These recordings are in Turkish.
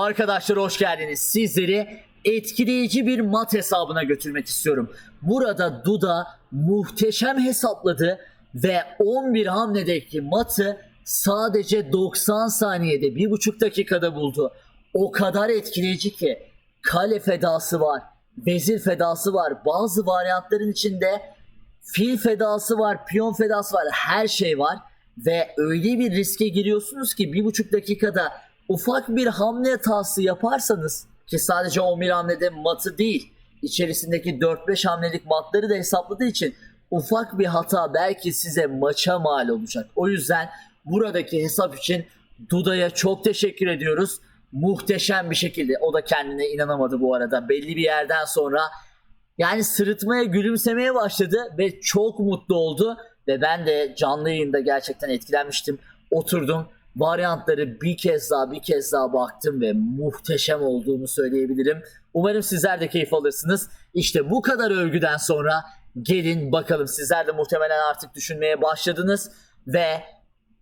Arkadaşlar hoş geldiniz. Sizleri etkileyici bir mat hesabına götürmek istiyorum. Burada Duda muhteşem hesapladı ve 11 hamledeki matı sadece 90 saniyede 1,5 dakikada buldu. O kadar etkileyici ki kale fedası var, vezir fedası var. Bazı varyantların içinde fil fedası var, piyon fedası var, her şey var. Ve öyle bir riske giriyorsunuz ki bir buçuk dakikada ufak bir hamle hatası yaparsanız ki sadece 11 hamlede matı değil içerisindeki 4-5 hamlelik matları da hesapladığı için ufak bir hata belki size maça mal olacak. O yüzden buradaki hesap için Duda'ya çok teşekkür ediyoruz. Muhteşem bir şekilde o da kendine inanamadı bu arada. Belli bir yerden sonra yani sırıtmaya, gülümsemeye başladı ve çok mutlu oldu. Ve ben de canlı yayında gerçekten etkilenmiştim. Oturdum, varyantları bir kez daha bir kez daha baktım ve muhteşem olduğunu söyleyebilirim. Umarım sizler de keyif alırsınız. İşte bu kadar övgüden sonra gelin bakalım sizler de muhtemelen artık düşünmeye başladınız ve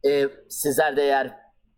e, sizler de eğer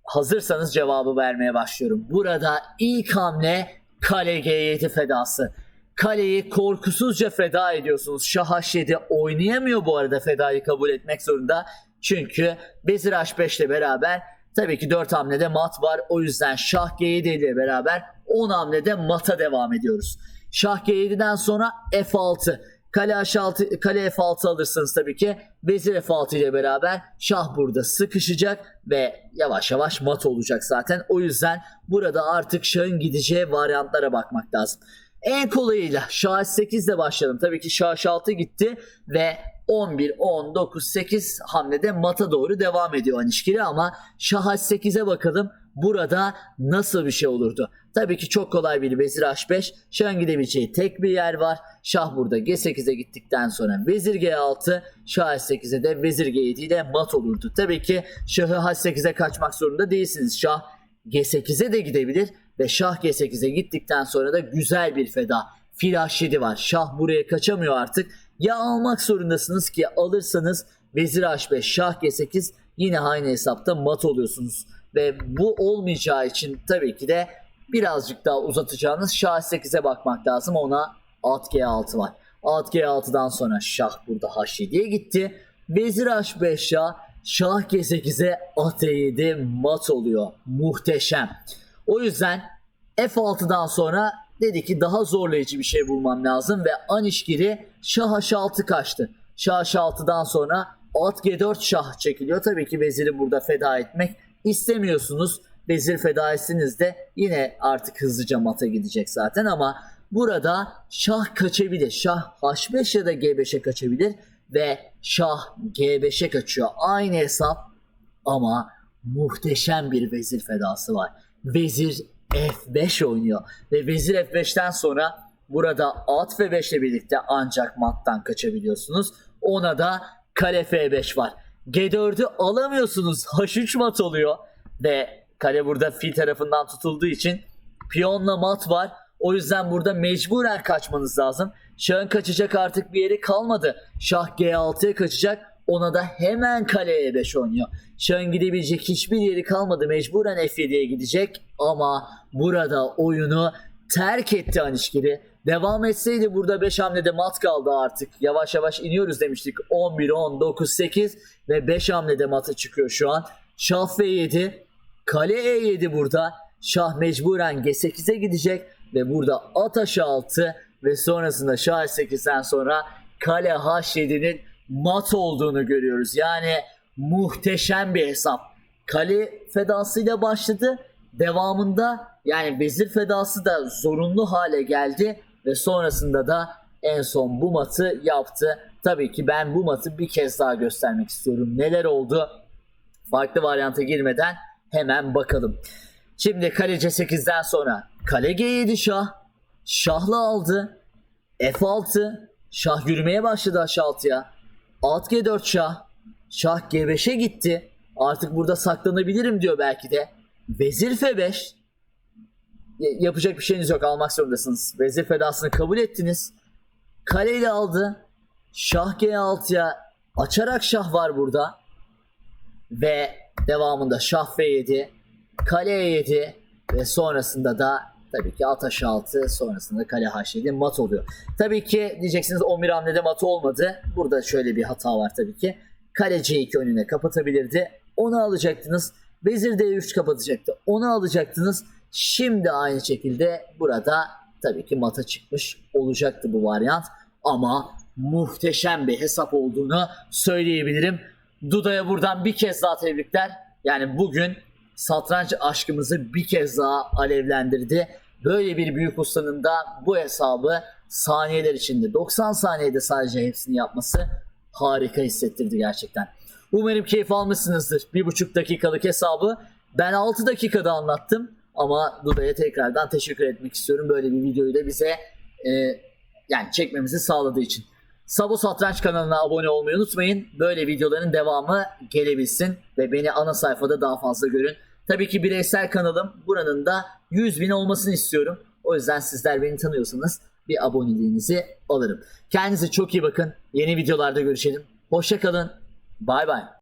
hazırsanız cevabı vermeye başlıyorum. Burada ilk hamle kale G7 fedası. Kaleyi korkusuzca feda ediyorsunuz. Şah H7 oynayamıyor bu arada fedayı kabul etmek zorunda. Çünkü Vezir H5 ile beraber tabii ki 4 hamlede mat var. O yüzden Şah G7 ile beraber 10 hamlede mata devam ediyoruz. Şah G7'den sonra F6. Kale H6, kale F6 alırsanız tabii ki Vezir F6 ile beraber Şah burada sıkışacak ve yavaş yavaş mat olacak zaten. O yüzden burada artık Şah'ın gideceği varyantlara bakmak lazım. En kolayıyla Şah 8 ile başlayalım. Tabii ki Şah 6 gitti ve 11, 10, 9, 8 hamlede mata doğru devam ediyor Anişkili ama Şah 8'e bakalım. Burada nasıl bir şey olurdu? Tabii ki çok kolay bir Vezir H5. Şahın gidebileceği tek bir yer var. Şah burada G8'e gittikten sonra Vezir G6, Şah H8'e de Vezir G7 ile mat olurdu. Tabii ki Şahı H8'e kaçmak zorunda değilsiniz. Şah G8'e de gidebilir ve Şah G8'e gittikten sonra da güzel bir feda. Fil H7 var. Şah buraya kaçamıyor artık. Ya almak zorundasınız ki alırsanız Vezir H5, Şah G8 yine aynı hesapta mat oluyorsunuz. Ve bu olmayacağı için tabii ki de birazcık daha uzatacağınız Şah 8'e bakmak lazım. Ona at G6 var. At G6'dan sonra Şah burada H7'ye gitti. Vezir H5 Şah, Şah G8'e at E7 mat oluyor. Muhteşem. O yüzden F6'dan sonra dedi ki daha zorlayıcı bir şey bulmam lazım ve Anişgiri Şah H6 kaçtı. Şah H6'dan sonra at G4 Şah çekiliyor. Tabii ki veziri burada feda etmek istemiyorsunuz. Vezir feda etsiniz de yine artık hızlıca mata gidecek zaten ama burada Şah kaçabilir. Şah H5 ya da G5'e kaçabilir ve Şah G5'e kaçıyor. Aynı hesap ama muhteşem bir vezir fedası var. Vezir F5 oynuyor ve vezir F5'ten sonra burada at F5 ile birlikte ancak mattan kaçabiliyorsunuz. Ona da kale F5 var. G4'ü alamıyorsunuz. H3 mat oluyor ve kale burada fil tarafından tutulduğu için piyonla mat var. O yüzden burada mecburen kaçmanız lazım. Şahın kaçacak artık bir yeri kalmadı. Şah G6'ya kaçacak. Ona da hemen kale E5 oynuyor. Şahın gidebilecek hiçbir yeri kalmadı. Mecburen F7'ye gidecek. Ama burada oyunu terk etti Anişkiri. Devam etseydi burada 5 hamlede mat kaldı artık. Yavaş yavaş iniyoruz demiştik. 11, 10, 9, 8 ve 5 hamlede mata çıkıyor şu an. Şah F7, kale E7 burada. Şah mecburen G8'e gidecek ve burada at H6 ve sonrasında Şah 8'den sonra kale H7'nin mat olduğunu görüyoruz. Yani muhteşem bir hesap. Kale fedasıyla başladı. Devamında yani vezir fedası da zorunlu hale geldi ve sonrasında da en son bu matı yaptı. Tabii ki ben bu matı bir kez daha göstermek istiyorum. Neler oldu? Farklı varyanta girmeden hemen bakalım. Şimdi kale C8'den sonra kale G7 şah. Şahla aldı. F6. Şah yürümeye başladı H6'ya. At G4 şah. Şah G5'e gitti. Artık burada saklanabilirim diyor belki de. Vezir F5. Y- yapacak bir şeyiniz yok almak zorundasınız. Vezir fedasını kabul ettiniz. Kaleyle aldı. Şah G6'ya açarak şah var burada. Ve devamında şah F7. Kale E7. ve sonrasında da tabii ki ataş altı sonrasında kale H7 mat oluyor. Tabii ki diyeceksiniz 11 hamlede mat olmadı. Burada şöyle bir hata var tabii ki. Kale C2 önüne kapatabilirdi. Onu alacaktınız. Vezir D3 kapatacaktı. Onu alacaktınız. Şimdi aynı şekilde burada tabii ki mata çıkmış olacaktı bu varyant. Ama muhteşem bir hesap olduğunu söyleyebilirim. Duda'ya buradan bir kez daha tebrikler. Yani bugün satranç aşkımızı bir kez daha alevlendirdi. Böyle bir büyük ustanın da bu hesabı saniyeler içinde 90 saniyede sadece hepsini yapması harika hissettirdi gerçekten. Umarım keyif almışsınızdır. Bir buçuk dakikalık hesabı ben 6 dakikada anlattım. Ama Duda'ya tekrardan teşekkür etmek istiyorum. Böyle bir videoyu da bize e, yani çekmemizi sağladığı için. Sabo Satranç kanalına abone olmayı unutmayın. Böyle videoların devamı gelebilsin ve beni ana sayfada daha fazla görün. Tabii ki bireysel kanalım buranın da 100 bin olmasını istiyorum. O yüzden sizler beni tanıyorsanız bir aboneliğinizi alırım. Kendinize çok iyi bakın. Yeni videolarda görüşelim. Hoşçakalın. Bay bay.